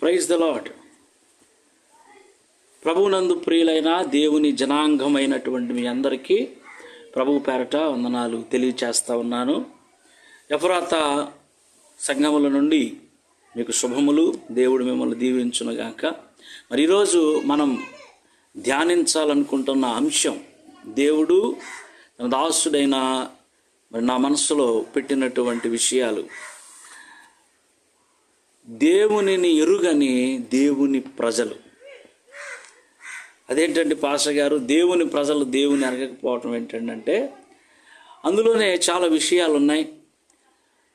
Praise the lord ప్రభునందు ప్రియులైన దేవుని జనాంగమైనటువంటి మీ అందరికీ ప్రభు పేరట వందనాలు తెలియచేస్తా ఉన్నాను. ఎఫరాత సంఘముల నుండి మీకు శుభములు దేవుడు మిమ్మల్ని దీవించునుగాక. మరి ఈరోజు మనం ధ్యానించాలనుకుంటున్న అంశం దేవుడు తన దాసుడైన మరి నా మనసులో పెట్టినటువంటి విషయాలు. దేవునిని ఎరుగని దేవుని ప్రజలు. అదేంటండి పాష గారు? దేవుని ప్రజలు దేవుని ఎరగకపోవటం ఏంటంటే అందులోనే చాలా విషయాలు ఉన్నాయి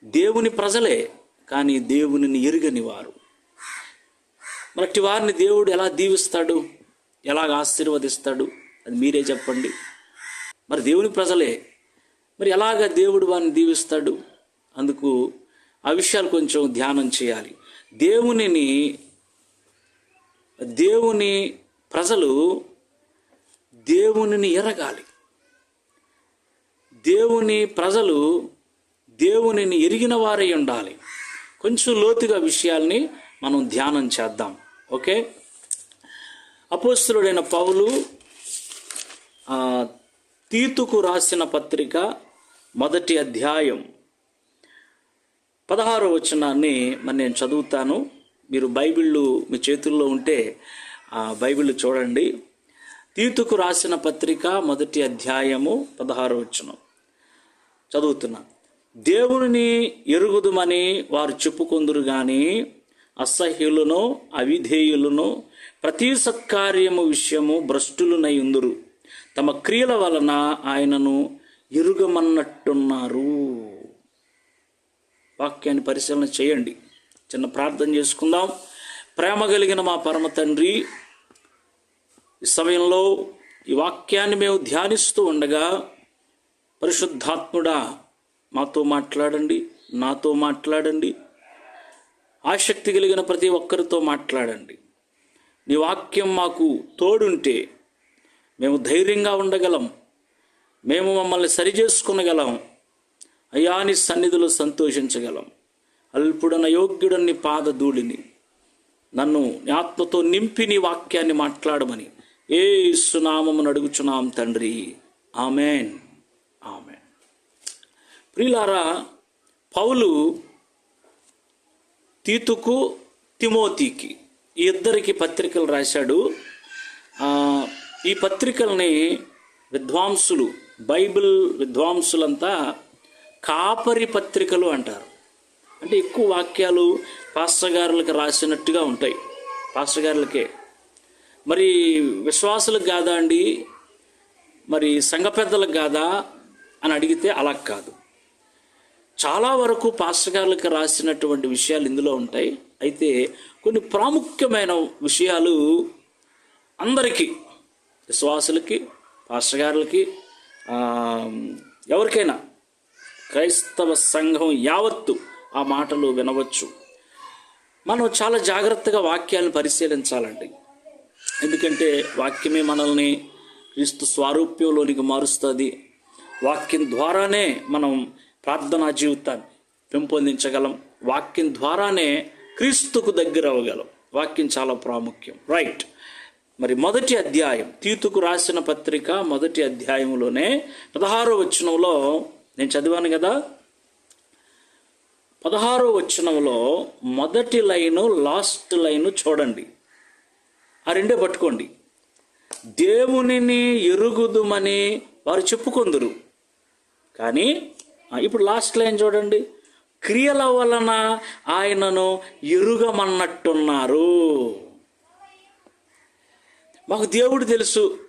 దేవుని ప్రజలే కానీ దేవునిని ఎరుగని వారు. మరటి వారిని దేవుడు ఎలా దీవిస్తాడు? ఎలాగ ఆశీర్వదిస్తాడు? అది మీరే చెప్పండి. మరి దేవుని ప్రజలే మరి ఎలాగ దేవుడు వారిని దీవిస్తాడు? అందుకు ఆ విషయాలు కొంచెం ధ్యానం చేయాలి. దేవునిని దేవుని ప్రజలు దేవునిని ఎరగాలి. దేవుని ప్రజలు దేవునిని ఎరిగిన వారై ఉండాలి. కొంచెం లోతుగా విషయాల్ని మనం ధ్యానం చేద్దాం. ఓకే? అపోస్తులుడైన పౌలు తీతుకు రాసిన పత్రిక మొదటి అధ్యాయం. పదహారో వచనాన్ని మరి నేను చదువుతాను. మీరు బైబిళ్ళు మీ చేతుల్లో ఉంటే ఆ బైబిల్ చూడండి. తీతుకు రాసిన పత్రిక మొదటి అధ్యాయము పదహారో వచనం. చదువుతున్నా. దేవుని ఎరుగుదుమని వారు చెప్పుకొందురు కానీ అసహ్యులను అవిధేయులను ప్రతి సత్కార్యము విషయము భ్రష్టులునై ఉందురు. తమ క్రియల వలన ఆయనను ఎరుగమన్నట్టున్నారు. వాక్యాన్ని పరిశీలన చేయండి. చిన్న ప్రార్థన చేసుకుందాం. ప్రేమ కలిగిన మా పరమ తండ్రి ఈ సమయంలో ఈ వాక్యాన్ని మేము ధ్యానిస్తూ ఉండగా పరిశుద్ధాత్ముడా మాతో మాట్లాడండి నాతో మాట్లాడండి ఆసక్తి కలిగిన ప్రతి ఒక్కరితో మాట్లాడండి. నీ వాక్యం మాకు తోడుంటే మేము ధైర్యంగా ఉండగలం. మేము మమ్మల్ని సరిచేసుకునగలం. అయ్యా సన్నిధిలో సంతోషించగలం. అల్పుడన యోగ్యుడని పాదధూళిని నన్ను ఆత్మతో నింపి నీ వాక్యాన్ని మాట్లాడమని ఏ సునామమును అడుగుచున్నాం తండ్రి. ఆమెన్. ఆమెన్. ప్రియులారా పౌలు తీతుకు తిమోతికి ఈ ఇద్దరికి పత్రికలు రాశాడు. ఈ పత్రికల్ని విద్వాంసులు బైబిల్ విద్వాంసులంతా కాపరి పత్రికలు అంటారు. అంటే ఎక్కువ వాక్యాలు పాస్టగారులకు రాసినట్టుగా ఉంటాయి. పాస్టగారులకే మరి విశ్వాసులకు కాదా అండి? మరి సంఘ పెద్దలకు కాదా అని అడిగితే అలా కాదు. చాలా వరకు పాస్టగారులకు రాసినటువంటి విషయాలు ఇందులో ఉంటాయి. అయితే కొన్ని ప్రాముఖ్యమైన విషయాలు అందరికీ విశ్వాసులకి పాస్టగారులకి ఎవరికైనా క్రైస్తవ సంఘం యావత్తు ఆ మాటలు వినవచ్చు. మనం చాలా జాగ్రత్తగా వాక్యాలను పరిశీలించాలండి. ఎందుకంటే వాక్యమే మనల్ని క్రీస్తు స్వారూప్యంలోనికి మారుస్తుంది. వాక్యం ద్వారానే మనం ప్రార్థనా జీవితాన్ని పెంపొందించగలం. వాక్యం ద్వారానే క్రీస్తుకు దగ్గర అవ్వగలం. వాక్యం చాలా ప్రాముఖ్యం. రైట్. మరి మొదటి అధ్యాయం తీతుకు రాసిన పత్రిక మొదటి అధ్యాయంలోనే పదహారో వచనంలో నేను చదివాను కదా. పదహారో వచనంలో మొదటి లైను లాస్ట్ లైను చూడండి. ఆ రెండే పట్టుకోండి. దేవునిని ఎరుగుదుమని వారు చెప్పుకొందురు. కానీ ఇప్పుడు లాస్ట్ లైన్ చూడండి. క్రియల వలన ఆయనను ఎరుగమన్నట్టున్నారు. మాకు దేవుడు తెలుసు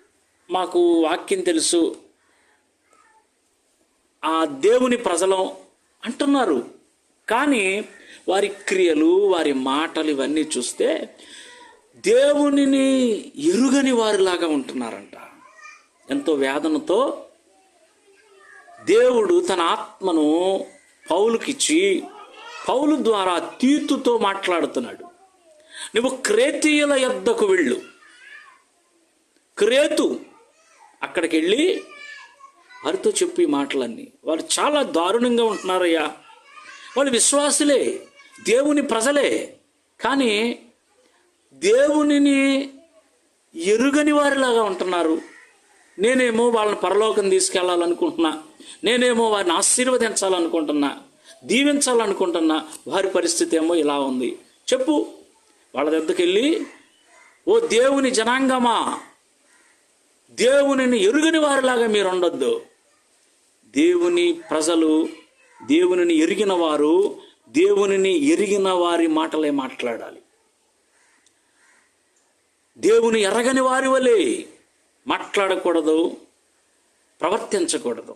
మాకు వాక్యం తెలుసు ఆ దేవుని ప్రజలం అంటున్నారు. కానీ వారి క్రియలు వారి మాటలు ఇవన్నీ చూస్తే దేవునిని ఎరుగని వారిలాగా ఉంటున్నారంట. ఎంతో వేదనతో దేవుడు తన ఆత్మను పౌలుకిచ్చి పౌలు ద్వారా తీతుతో మాట్లాడుతున్నాడు. నువ్వు క్రేతీయుల యొద్దకు వెళ్ళు. క్రేతు అక్కడికి వెళ్ళి వారితో చెప్పు ఈ మాటలన్నీ. వారు చాలా దారుణంగా ఉంటున్నారయ్యా. వాళ్ళు విశ్వాసులే దేవుని ప్రజలే. కానీ దేవునిని ఎరుగని వారిలాగా ఉంటున్నారు. నేనేమో వాళ్ళని పరలోకం తీసుకెళ్ళాలనుకుంటున్నా. నేనేమో వారిని ఆశీర్వదించాలనుకుంటున్నా. దీవించాలనుకుంటున్నా. వారి పరిస్థితి ఏమో ఇలా ఉంది. చెప్పు వాళ్ళ దగ్గరికి వెళ్ళి ఓ దేవుని జనాంగమా? దేవునిని ఎరుగని వారిలాగా మీరు ఉండొద్దు. దేవుని ప్రజలు దేవునిని ఎరిగిన వారు దేవునిని ఎరిగిన వారి మాటలే మాట్లాడాలి. దేవుని ఎరగని వారి వలె మాట్లాడకూడదు ప్రవర్తించకూడదు.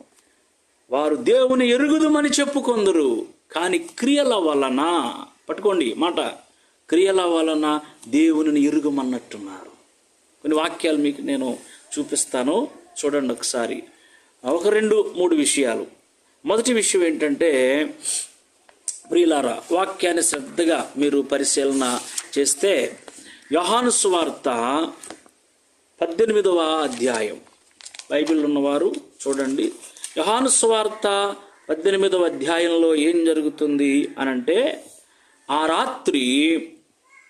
వారు దేవుని ఎరుగుదమని చెప్పుకొందరు కానీ క్రియల వలన పట్టుకోండి మాట క్రియల వలన దేవునిని ఎరుగుమన్నట్టున్నారు. కొన్ని వాక్యాలు మీకు నేను చూపిస్తాను చూడండి ఒకసారి. ఒక రెండు మూడు విషయాలు. మొదటి విషయం ఏంటంటే ప్రియులారా వాక్యాన్ని శ్రద్ధగా మీరు పరిశీలన చేస్తే యోహాను సువార్త పద్దెనిమిదవ అధ్యాయం. బైబిల్ ఉన్నవారు చూడండి. యోహాను సువార్త పద్దెనిమిదవ అధ్యాయంలో ఏం జరుగుతుంది అనంటే ఆ రాత్రి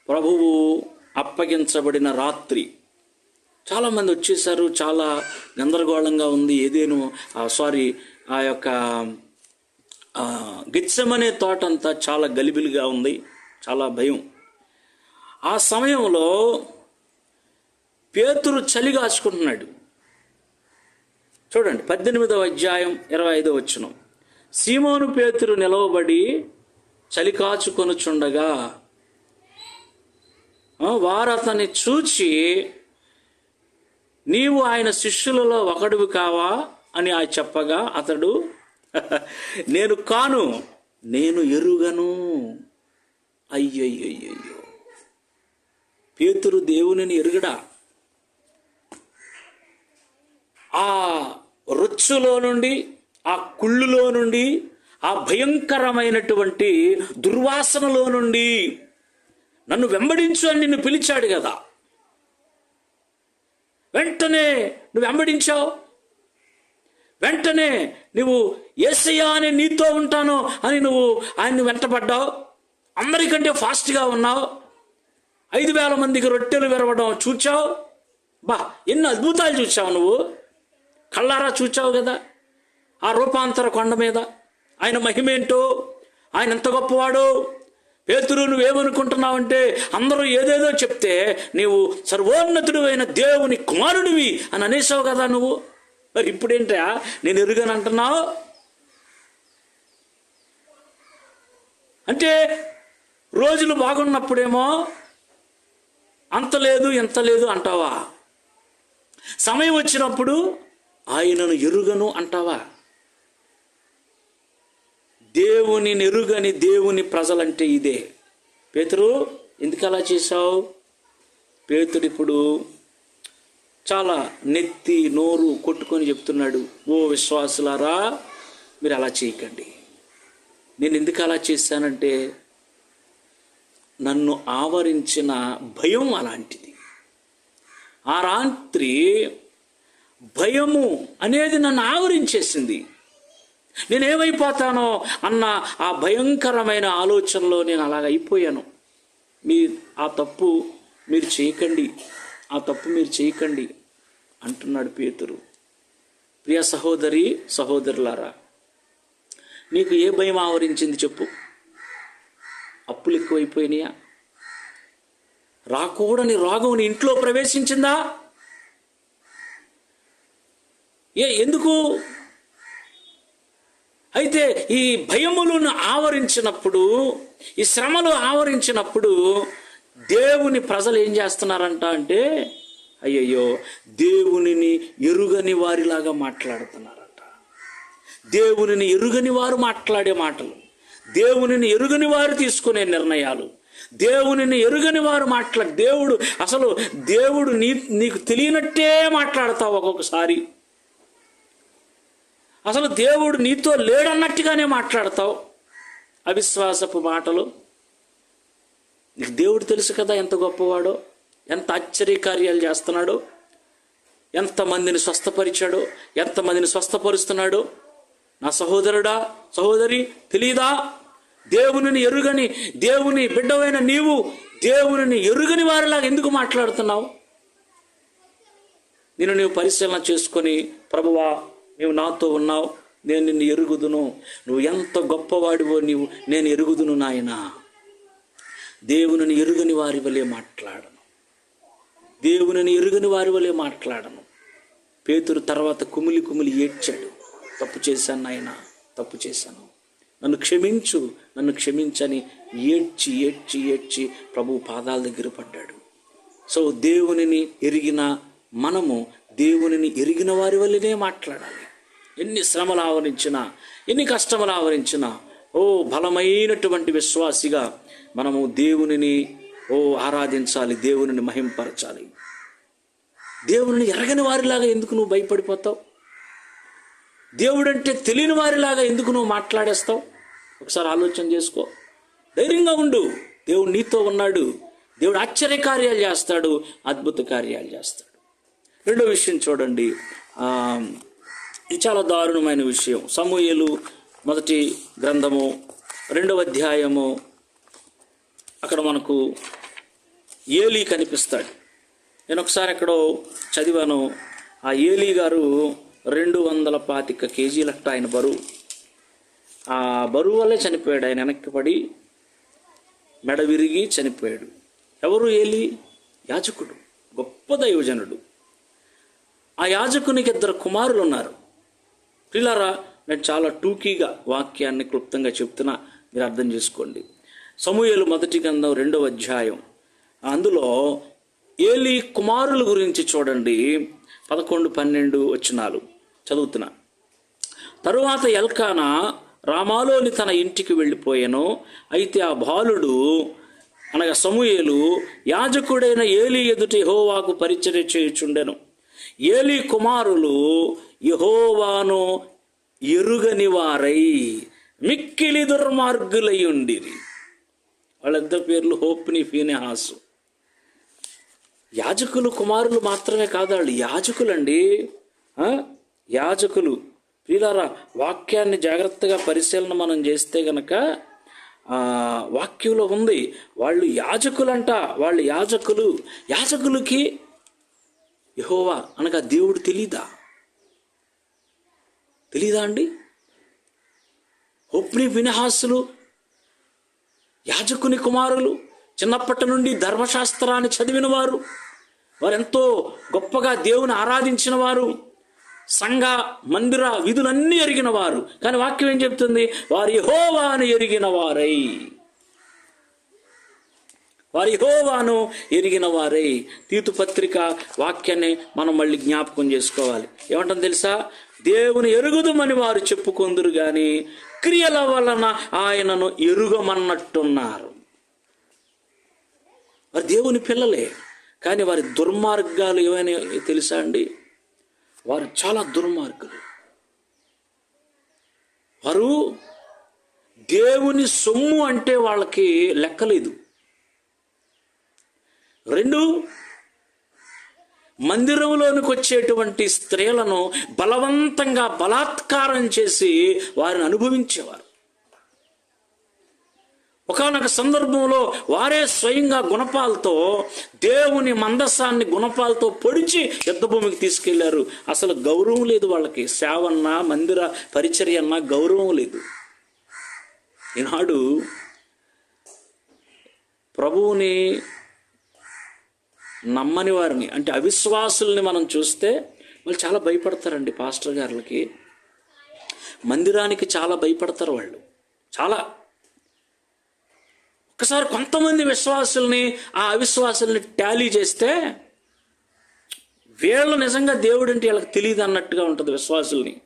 ప్రభువు అప్పగించబడిన రాత్రి చాలామంది వచ్చేసారు చాలా గందరగోళంగా ఉంది. ఏదేనో సారీ ఆ యొక్క గిచ్చమనే గిత్సెమనే తోట అంతా చాలా గలిబిలిగా ఉంది. చాలా భయం. ఆ సమయంలో పేతురు చలి కాచుకుంటున్నాడు. చూడండి పద్దెనిమిదవ అధ్యాయం ఇరవై ఐదో వచ్చిన సీమోను పేతురు నిలవబడి చలి కాచుకొనుచుండగా వారు అతన్ని చూచి నీవు ఆయన శిష్యులలో ఒకడువి కావా అని ఆ చెప్పగా అతడు నేను కాను నేను ఎరుగను. అయ్యయ్యయ్యో పేతురు దేవునిని ఎరుగడా. ఆ రొచ్చులో నుండి ఆ కుళ్ళులో నుండి ఆ భయంకరమైనటువంటి దుర్వాసనలో నుండి నన్ను వెంబడించు అని నిన్ను పిలిచాడు కదా. వెంటనే నువ్వు వెంబడించావు. వెంటనే నువ్వు ఏసయ్యా అని నీతో ఉంటాను అని నువ్వు ఆయన్ని వెంటబడ్డావు అందరికంటే ఫాస్ట్గా ఉన్నావు. ఐదు వేల మందికి రొట్టెలు విరవడం చూచావు. బా ఎన్ని అద్భుతాలు చూచావు నువ్వు. కళ్ళారా చూచావు కదా. ఆ రూపాంతర కొండ మీద ఆయన మహిమేంటో ఆయన ఎంత గొప్పవాడు. పేతురు నువ్వేమనుకుంటున్నావంటే అందరూ ఏదేదో చెప్తే నీవు సర్వోన్నతుడు అయిన దేవుని కుమారుడివి అని అనేసావు కదా నువ్వు. మరి ఇప్పుడేంటా నేను ఎరుగని అంటున్నావు? అంటే రోజులు బాగున్నప్పుడేమో అంత లేదు ఇంత లేదు అంటావా? సమయం వచ్చినప్పుడు ఆయనను ఎరుగను అంటావా? దేవుని నెరుగని దేవుని ప్రజలంటే ఇదే. పేతురు ఎందుకు అలా చేశావు? పేతుడు ఇప్పుడు చాలా నెత్తి నోరు కొట్టుకొని చెప్తున్నాడు ఓ విశ్వాసులారా మీరు అలా చేయకండి. నేను ఎందుకు అలా చేశానంటే నన్ను ఆవరించిన భయం అలాంటిది. ఆ రాత్రి భయము అనేది నన్ను ఆవరించేసింది. నేనేమైపోతానో అన్న ఆ భయంకరమైన ఆలోచనలో నేను అలాగ అయిపోయాను. మీ ఆ తప్పు మీరు చేయకండి ఆ తప్పు మీరు చేయకండి అంటున్నాడు పేతురు. ప్రియ సహోదరి సహోదరులారా నీకు ఏ భయం ఆవరించింది చెప్పు. అప్పులు ఎక్కువైపోయినాయా? రాకూడని రాగం నీ ఇంట్లో ప్రవేశించిందా? ఏ ఎందుకు అయితే ఈ భయములను ఆవరించినప్పుడు ఈ శ్రమలు ఆవరించినప్పుడు దేవుని ప్రజలు ఏం చేస్తున్నారంట అంటే అయ్యయ్యో దేవునిని ఎరుగని వారిలాగా మాట్లాడుతున్నారంట. దేవునిని ఎరుగని వారు మాట్లాడే మాటలు దేవునిని ఎరుగని వారు తీసుకునే నిర్ణయాలు దేవునిని ఎరుగని వారు మాట్లా దేవుడు అసలు దేవుడు నీ నీకు తెలియనట్టే మాట్లాడతావు ఒక్కొక్కసారి. అసలు దేవుడు నీతో లేడన్నట్టుగానే మాట్లాడతావు? అవిశ్వాసపు మాటలు. నీకు దేవుడు తెలుసు కదా ఎంత గొప్పవాడో ఎంత ఆశ్చర్యకార్యాలు చేస్తున్నాడో ఎంతమందిని స్వస్థపరిచాడో ఎంతమందిని స్వస్థపరుస్తున్నాడో. నా సహోదరుడా సహోదరి తెలీదా? దేవునిని ఎరుగని దేవుని బిడ్డవైన నీవు దేవుని ఎరుగని వారిలాగా ఎందుకు మాట్లాడుతున్నావు? నేను నీవు పరిశీలన చేసుకొని ప్రభువా నీవు నాతో ఉన్నావు నేను నిన్ను ఎరుగుదును. నువ్వు ఎంత గొప్పవాడివో నీవు నేను ఎరుగుదును నాయనా. దేవునిని ఎరుగని వారి వలె మాట్లాడను. దేవునిని ఎరుగని వారి వలె మాట్లాడను. పేతురు తర్వాత కుమిలి కుమిలి ఏడ్చాడు. తప్పు చేశాను నాయన తప్పు చేశాను. నన్ను క్షమించు నన్ను క్షమించని ఏడ్చి ఏడ్చి ఏడ్చి ప్రభు పాదాల దగ్గర పడ్డాడు. సో దేవునిని ఎరిగిన మనము దేవునిని ఎరిగిన వారి వల్లనే మాట్లాడాలి. ఎన్ని శ్రమలు ఆవరించినా ఎన్ని కష్టములు ఆవరించినా ఓ బలమైనటువంటి విశ్వాసిగా మనము దేవునిని ఓ ఆరాధించాలి దేవునిని మహింపరచాలి. దేవుని ఎరగని వారిలాగా ఎందుకు నువ్వు భయపడిపోతావు? దేవుడంటే తెలియని వారిలాగా ఎందుకు నువ్వు మాట్లాడేస్తావు? ఒకసారి ఆలోచన చేసుకో. ధైర్యంగా ఉండు. దేవుడు నీతో ఉన్నాడు. దేవుడు ఆశ్చర్య కార్యాలు చేస్తాడు అద్భుత కార్యాలు చేస్తాడు. రెండో విషయం చూడండి. ఆ, ఇది చాలా దారుణమైన విషయం. సమూహలు మొదటి గ్రంథము రెండవ అధ్యాయము. అక్కడ మనకు ఏలీ కనిపిస్తాడు. నేను ఒకసారి ఎక్కడో చదివాను. ఆ ఏలీ గారు రెండు వందల పాతిక కేజీలట్ట ఆయన బరువు. ఆ బరువు వల్లే చనిపోయాడు. ఆయన వెనక్కి పడి మెడ విరిగి చనిపోయాడు. ఎవరు ఏలి? యాజకుడు. గొప్ప దైవజనుడు. ఆ యాజకునికి ఇద్దరు కుమారులు ఉన్నారు పిల్లరా నేను చాలా టూకీగా వాక్యాన్ని క్లుప్తంగా చెప్తున్నా మీరు అర్థం చేసుకోండి. సమూహలు మొదటి గ్రంథం రెండవ అధ్యాయం. అందులో ఏలి కుమారుల గురించి చూడండి. పదకొండు పన్నెండు వచనాలు. చదువుతున్నా. తరువాత ఎల్కానా రామాలోని తన ఇంటికి వెళ్ళిపోయాను. అయితే ఆ బాలుడు అనగా సమూహలు యాజకుడైన ఏలి ఎదుటి హోవాకు పరిచర్య చేయుచుండెను. ఏలి కుమారులు యహోవాను ఎరుగని వారై మిక్కిలి దుర్మార్గులై ఉండిరి పేర్లు హోప్ని ఫీనెహాసు యాజకులు కుమారులు మాత్రమే కాదు వాళ్ళు. యాజకులండి ఆ? యాజకులు. ప్రియులారా వాక్యాన్ని జాగ్రత్తగా పరిశీలన మనం చేస్తే గనక వాక్యంలో ఉంది వాళ్ళు యాజకులంట వాళ్ళు యాజకులు. యాజకులకి యహోవా అనగా దేవుడు తెలీదా? తెలీదా అండి? హొప్ని వినహాసులు యాజకుని కుమారులు చిన్నప్పటి నుండి ధర్మశాస్త్రాన్ని చదివిన వారు వారెంతో గొప్పగా దేవుని ఆరాధించిన వారు సంఘ మందిర విధులన్నీ ఎరిగిన వారు కానీ వాక్యం ఏం చెప్తుంది? వారి హోవాను ఎరిగిన వారై వారి హోవాను ఎరిగిన వారై తీతు పత్రిక వాక్యాన్ని మనం మళ్ళీ జ్ఞాపకం చేసుకోవాలి. ఏమంటాం తెలుసా? దేవుని ఎరుగుదమని వారు చెప్పుకొందురు గాని క్రియల వలన ఆయనను ఎరుగమన్నట్టున్నారు. వారు దేవుని పిల్లలే కానీ వారి దుర్మార్గాలు ఏమైనా తెలుసా అండి? వారు చాలా దుర్మార్గులు. వారు దేవుని సొమ్ము అంటే వాళ్ళకి లెక్కలేదు. రెండు మందిరంలోనికి వచ్చేటువంటి స్త్రీలను బలవంతంగా బలాత్కారం చేసి వారిని అనుభవించేవారు. ఒకనొక సందర్భంలో వారే స్వయంగా గుణపాలతో దేవుని మందసాన్ని గుణపాలతో పొడిచి యుద్ధభూమికి తీసుకెళ్ళారు. అసలు గౌరవం లేదు వాళ్ళకి. సేవన్న మందిర పరిచర్య అన్న గౌరవం లేదు. ఈనాడు ప్రభువుని నమ్మని వారిని అంటే అవిశ్వాసుల్ని మనం చూస్తే వాళ్ళు చాలా భయపడతారండి పాస్టర్ గారులకి. మందిరానికి చాలా భయపడతారు వాళ్ళు. చాలా. ఒకసారి కొంతమంది విశ్వాసుల్ని ఆ అవిశ్వాసుల్ని టాలీ చేస్తే వీళ్ళు నిజంగా దేవుడు అంటే వీళ్ళకి తెలియదు అన్నట్టుగా ఉంటుంది విశ్వాసుల్ని.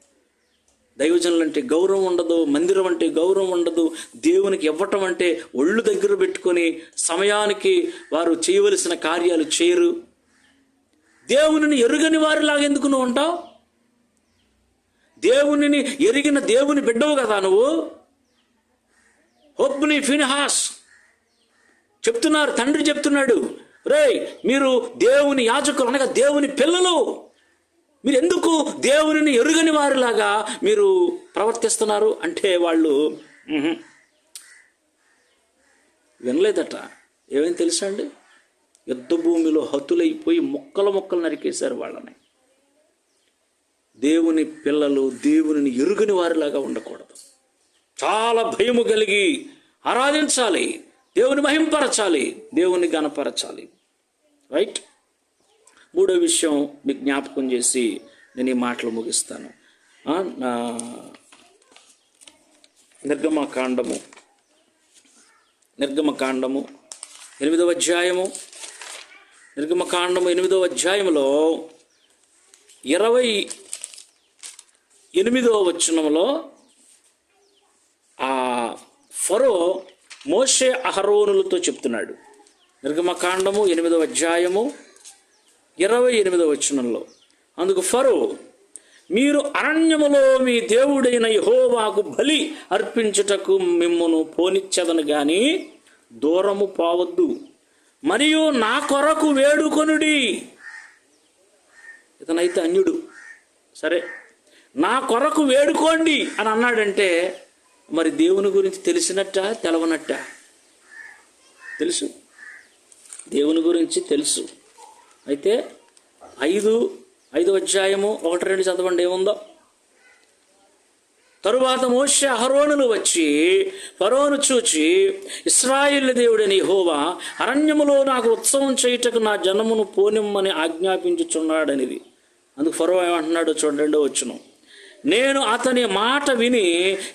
దైవజనులు అంటే గౌరవం ఉండదు మందిరం అంటే గౌరవం ఉండదు దేవునికి ఇవ్వటం అంటే ఒళ్ళు దగ్గర పెట్టుకొని సమయానికి వారు చేయవలసిన కార్యాలు చేయరు. దేవునిని ఎరుగని వారిలాగా ఎందుకు నువ్వు ఉంటావు? దేవునిని ఎరిగిన దేవుని బిడ్డవు కదా నువ్వు? హోప్ని ఫిన్హాస్ చెప్తున్నారు తండ్రి చెప్తున్నాడు రేయ్ మీరు దేవుని యాజకులు అనగా దేవుని పిల్లలు. మీరు ఎందుకు దేవుని ఎరుగని వారిలాగా మీరు ప్రవర్తిస్తున్నారు? అంటే వాళ్ళు వినలేదట. ఏమేమి తెలుసా అండి? యుద్ధ భూమిలో హతులైపోయి ముక్కలు మొక్కలు నరికేశారు వాళ్ళని. దేవుని పిల్లలు దేవుని ఎరుగని వారిలాగా ఉండకూడదు. చాలా భయము కలిగి ఆరాధించాలి. దేవుని మహింపరచాలి. దేవుని గణపరచాలి. రైట్? మూడో విషయం మీకు జ్ఞాపకం చేసి నేను ఈ మాటలు ముగిస్తాను. ఆ, నా నిర్గమకాండము నిర్గమకాండము ఎనిమిదవ అధ్యాయము. నిర్గమకాండము ఎనిమిదవ అధ్యాయంలో ఇరవై ఎనిమిదవ వచనంలో ఆ ఫరో మోషే అహరోనులతో చెప్తున్నాడు. నిర్గమకాండము ఎనిమిదవ అధ్యాయము ఇరవై ఎనిమిదవ వచనంలో. అందుకు ఫరో మీరు అరణ్యములో మీ దేవుడైన యహోవాకు బలి అర్పించుటకు మిమ్మను పోనిచ్చదను గాని దూరము పోవద్దు. మరియు నా కొరకు వేడుకొనుడి. ఇతనైతే అన్యుడు. సరే నా కొరకు వేడుకోండి అని అన్నాడంటే మరి దేవుని గురించి తెలిసినట్ట తెలవనట్ట? తెలుసు. దేవుని గురించి తెలుసు. అయితే ఐదు ఐదు అధ్యాయము ఒకటి రెండు చదవండి ఏముందో? తరువాత మోషే అహరోనులు వచ్చి పరోను చూచి ఇస్రాయిల్ దేవుడని హోవా అరణ్యములో నాకు ఉత్సవం చేయుటకు నా జనమును పోనిమ్మని ఆజ్ఞాపించుచున్నాడనిది. అందుకు ఫరో ఏమంటున్నాడు చూడండి వచ్చును నేను అతని మాట విని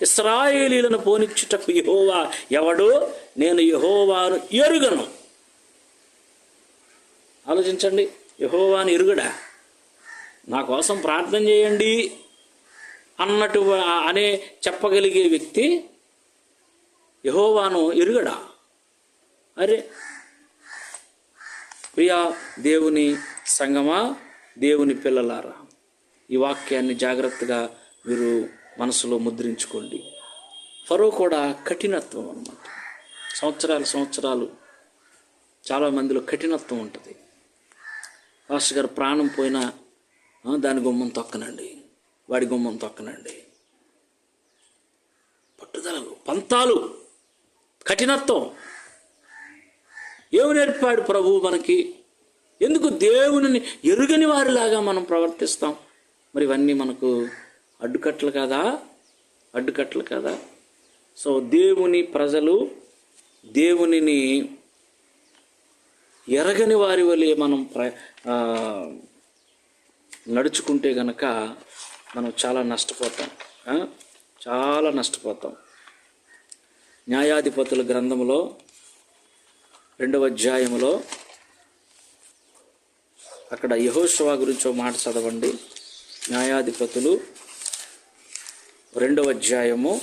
ఇస్రాయేలీలను పోనిచ్చుటకు యహోవా ఎవడు నేను యహోవాను ఎరుగను. ఆలోచించండి. యహోవాను ఎరుగడా. నా కోసం ప్రార్థన చేయండి అన్నట్టు అనే చెప్పగలిగే వ్యక్తి యహోవాను ఎరుగడా. అరే ప్రియా దేవుని సంగమా దేవుని పిల్లలారా ఈ వాక్యాన్ని జాగ్రత్తగా మీరు మనసులో ముద్రించుకోండి. ఫరో కూడా కఠినత్వం అన్నమాట. సంవత్సరాలు సంవత్సరాలు చాలా మందిలో కఠినత్వం ఉంటుంది. పాస్టర్ గారు ప్రాణం పోయినా దాని గుమ్మం తొక్కనండి. వాడి గుమ్మం తొక్కనండి. పట్టుదలలు పంతాలు కఠినత్వం. ఏమి నేర్పాడు ప్రభువు మనకి? ఎందుకు దేవునిని ఎరుగని వారిలాగా మనం ప్రవర్తిస్తాం? మరి ఇవన్నీ మనకు అడ్డుకట్లు కదా? అడ్డుకట్లు కదా? సో దేవుని ప్రజలు దేవునిని ఎరగని వారి వలె మనం ప్ర నడుచుకుంటే గనక మనం చాలా నష్టపోతాం. చాలా నష్టపోతాం. న్యాయాధిపతుల గ్రంథములో రెండవ అధ్యాయములో అక్కడ యహోశివ గురించి ఒక మాట చదవండి. న్యాయాధిపతులు రెండవ అధ్యాయము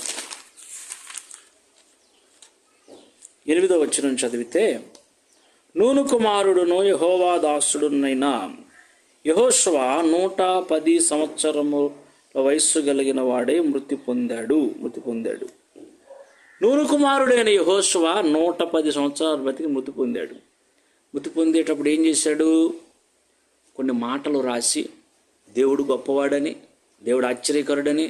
ఎనిమిదవ వచ్చిన చదివితే నూను కుమారుడును యహోవా దాసుడునైనా. యహోశ్వ నూట పది సంవత్సరముల వయస్సు కలిగిన వాడే మృతి పొందాడు మృతి పొందాడు. నూను కుమారుడైన యహోశ్వ నూట పది సంవత్సరాలు బతికి మృతి పొందాడు. మృతి పొందేటప్పుడు ఏం చేశాడు? కొన్ని మాటలు రాసి దేవుడు గొప్పవాడని దేవుడు ఆశ్చర్యకరుడని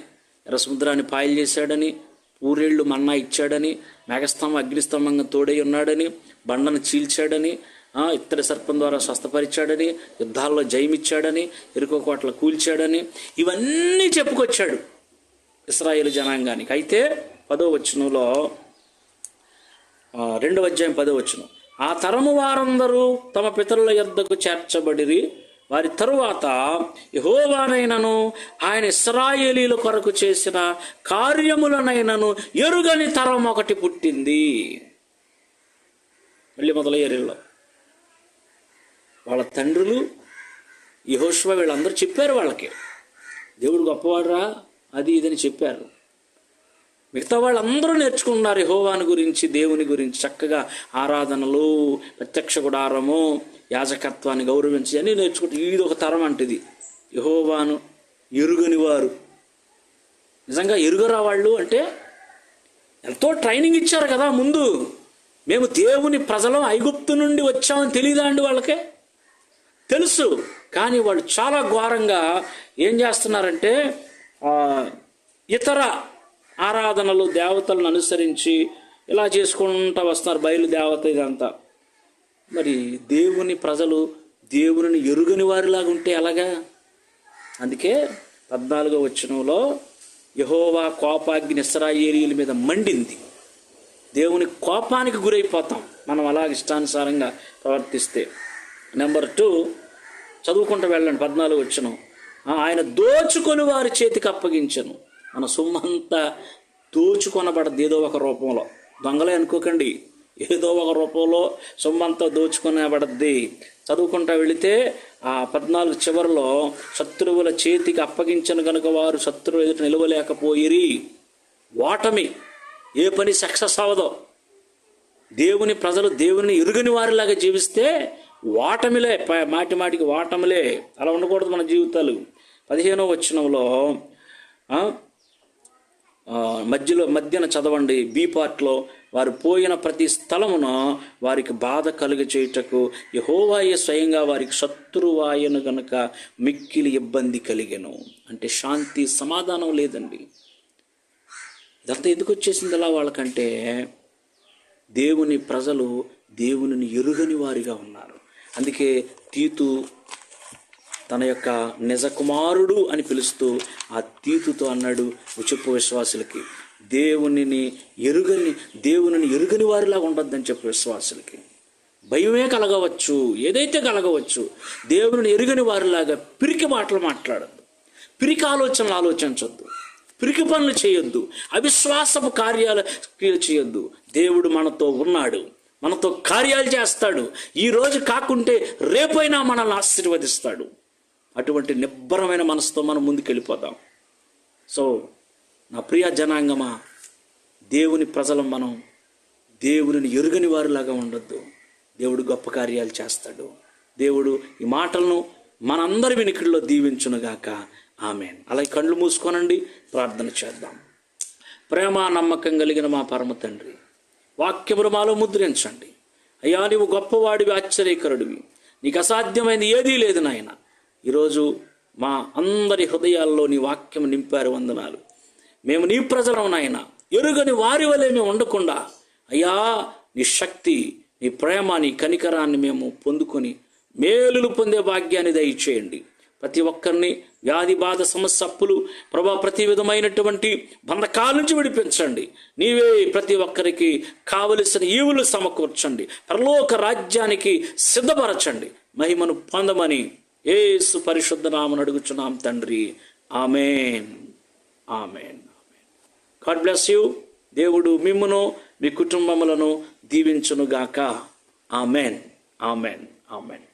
ఎర్రసముద్రాన్ని పాయలు చేశాడని పూరేళ్ళు మన్నా ఇచ్చాడని మేఘస్తంభం అగ్నిస్తంభంగా తోడై ఉన్నాడని బండను చీల్చాడని ఇత్తడి సర్పం ద్వారా స్వస్థపరిచాడని యుద్ధాల్లో జయమిచ్చాడని ఇరుకో కోట్ల కూల్చాడని ఇవన్నీ చెప్పుకొచ్చాడు ఇస్రాయేల్ జనాంగానికి. అయితే పదో వచనంలో రెండవ అధ్యాయం పదో వచనం. ఆ తరము వారందరూ తమ పితరుల యొద్దకు చేర్చబడిరి వారి తరువాత యహోవానైనను ఆయన ఇస్రాయేలీల కొరకు చేసిన కార్యములనైనను ఎరుగని తరం ఒకటి పుట్టింది. మళ్ళీ మొదలయ్యారు వాళ్ళ. తండ్రులు యహోష్వ వీళ్ళందరూ చెప్పారు వాళ్ళకి. దేవుడు గొప్పవాడురా అది ఇదని చెప్పారు. మిగతా వాళ్ళందరూ నేర్చుకున్నారు యహోవాని గురించి దేవుని గురించి. చక్కగా ఆరాధనలు ప్రత్యక్ష గుడారము యాజకత్వాన్ని గౌరవించి అని నేర్చుకుంటే ఇది ఒక తరం అంటిది. యహోవాను ఎరుగని వారు. నిజంగా ఎరుగరా వాళ్ళు అంటే ఎంతో ట్రైనింగ్ ఇచ్చారు కదా ముందు. మేము దేవుని ప్రజలం ఐగుప్తు నుండి వచ్చామని తెలియదా అండి వాళ్ళకే? తెలుసు. కానీ వాళ్ళు చాలా ఘోరంగా ఏం చేస్తున్నారంటే ఇతర ఆరాధనలు దేవతలను అనుసరించి ఇలా చేసుకుంటూ వస్తున్నారు బయలు దేవత ఇదంతా. మరి దేవుని ప్రజలు దేవుని ఎరుగని వారిలాగా ఉంటే ఎలాగా? అందుకే పద్నాలుగో వచనంలో యహోవా కోపాగ్ని ఇస్రాయేలీల మీద మండింది. దేవుని కోపానికి గురైపోతాం. మనం అలా ఇష్టానుసారంగా ప్రవర్తిస్తే. నెంబర్ టూ చదువుకుంటూ వెళ్ళండి పద్నాలుగు వచ్చిన ఆయన దోచుకొని వారి చేతికి అప్పగించను. మన సొమ్మంతా దోచుకొనబడదు ఏదో ఒక రూపంలో. దొంగలే అనుకోకండి. ఏదో ఒక రూపంలో సొమ్మంతా పడద్ది చదువుకుంటా వెళితే ఆ పద్నాలుగు చివరిలో శత్రువుల చేతికి అప్పగించను కనుక వారు శత్రువు ఎదుట నిలవలేకపోయిరి. ఓటమి ఏ పని సక్సెస్ అవ్వదో. దేవుని ప్రజలు దేవుని ఎరుగని వారిలాగా జీవిస్తే ఓటమిలే ప- మాటి మాటికి ఓటమిలే అలా ఉండకూడదు మన జీవితాలు. పదిహేనో వచ్చినంలో మధ్యలో మధ్యన చదవండి. బీ పార్ట్లో వారు పోయిన ప్రతి స్థలమున వారికి బాధ కలుగ చేయుటకు యహోవాయే స్వయంగా వారికి శత్రువాయను గనుక మిక్కిలి ఇబ్బంది కలిగను. అంటే శాంతి సమాధానం లేదండి. ఇదంతా ఎందుకు వచ్చేసింది అలా వాళ్ళకంటే దేవుని ప్రజలు దేవునిని ఎరుగని వారిగా ఉన్నారు. అందుకే తీతు తన యొక్క నిజ కుమారుడు అని పిలుస్తూ ఆ తీతుతో అన్నాడు చెప్పు విశ్వాసులకి దేవునిని ఎరుగని దేవునిని ఎరుగని వారిలాగా ఉండొద్దని చెప్పు విశ్వాసులకి. భయమే కలగవచ్చు ఏదైతే కలగవచ్చు దేవుని ఎరుగని వారిలాగా పిరికి మాటలు మాట్లాడద్దు. పిరికి ఆలోచనలు ఆలోచించొద్దు. పిరికి పనులు చేయొద్దు. అవిశ్వాసపు కార్యాలు క్రియలు చేయొద్దు. దేవుడు మనతో ఉన్నాడు మనతో కార్యాలు చేస్తాడు. ఈ రోజు కాకుంటే రేపైనా మనల్ని ఆశీర్వదిస్తాడు. అటువంటి నిబ్బరమైన మనసుతో మనం ముందుకెళ్ళిపోదాం సో నా ప్రియ జనాంగమా దేవుని ప్రజలం మనం దేవుని ఎరుగని వారిలాగా ఉండొద్దు. దేవుడు గొప్ప కార్యాలు చేస్తాడు. దేవుడు ఈ మాటలను మనందరి వెనుకల్లో దీవించునుగాక. ఆమె అలాగే కళ్ళు మూసుకోనండి ప్రార్థన చేద్దాం. ప్రేమ నమ్మకం కలిగిన మా పరమ తండ్రి వాక్యములు మాలో ముద్రించండి. అయ్యా నీవు గొప్పవాడివి ఆశ్చర్యకరుడివి. నీకు అసాధ్యమైనది ఏదీ లేదు నాయన. ఈరోజు మా అందరి హృదయాల్లో నీ వాక్యం నింపారు వందనాలు. మేము నీ ప్రజలం నాయన. ఎరుగని వారి వలె మేము ఉండకుండా అయ్యా నీ శక్తి నీ ప్రేమ నీ కనికరాన్ని మేము పొందుకొని మేలులు పొందే భాగ్యాన్ని దయచేయండి. ప్రతి ఒక్కరిని వ్యాధి బాధ సమస్య అప్పులు ప్రభా ప్రతి విధమైనటువంటి బంధకాల నుంచి విడిపించండి. నీవే ప్రతి ఒక్కరికి కావలసిన ఈవులు సమకూర్చండి. పరలోక రాజ్యానికి సిద్ధపరచండి. మహిమను పొందమని ఏసు పరిశుద్ధ నామను అడుగుచున్నాం తండ్రి. Amen. Amen. God bless you. దేవుడు మిమ్మును మీ కుటుంబములను దీవించునుగాక. ఆమెన్. ఆమెన్. ఆమెన్.